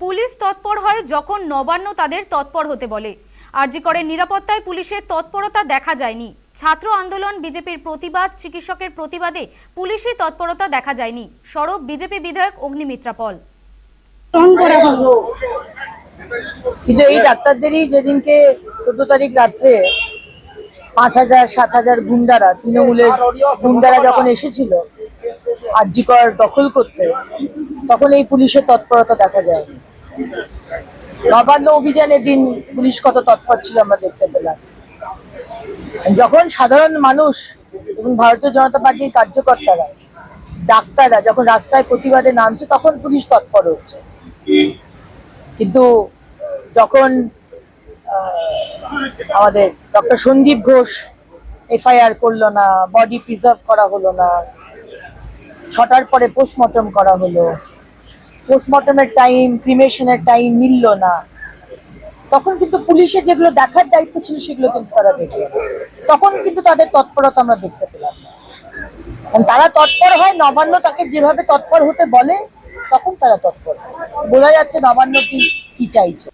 Police তৎপর হয় যখন নবান্ন তাদের তৎপর হতে বলে। আরজি করে নিরাপত্তায় পুলিশের তৎপরতা দেখা যায়নি। ছাত্র আন্দোলন বিজেপির প্রতিবাদ, চিকিৎসকের প্রতিবাদে পুলিশি তৎপরতা দেখা যায়নি। সরব বিজেপি বিধায়ক অগ্নিমিত্রা পল। কিন্তু এই ডাক্তারদেরই যেদিনকে চোদ্দ তারিখ রাত্রে পাঁচ হাজার, সাত হাজার গুন্ডারা, তৃণমূলের গুন্ডারা যখন এসেছিল আর্যিকর দখল করতে, তখন এই পুলিশের তৎপরতা দেখা যায় নবান্ন অভিযানের দিন পুলিশ কত তৎপর ছিল আমরা দেখতে পেলাম। যখন সাধারণ মানুষ এবং ভারতীয় জনতা পার্টির কার্যকর্তারা, ডাক্তাররা যখন রাস্তায় প্রতিবাদে নামছে, তখন পুলিশ তৎপর হচ্ছে। কিন্তু যখন আমাদের ডক্টর সন্দীপ ঘোষ এফআইআর করল না, বডি প্রিজার্ভ করা হলো না, ছটার পরে পোস্টমর্টম করা হলো পোস্টমর্টমের টাইম ক্রিমেশনের টাইম মিলল না। তখন কিন্তু পুলিশের যেগুলো দেখার দায়িত্ব ছিল সেগুলো কিন্তু তারা দেখে। তখন কিন্তু তাদের তৎপরতা আমরা দেখতে পেলাম। তারা তৎপর হয়, নবান্ন তাকে যেভাবে তৎপর হতে বলে, তখন তারা তৎপর। বোঝা যাচ্ছে নবান্ন কি কি চাইছে।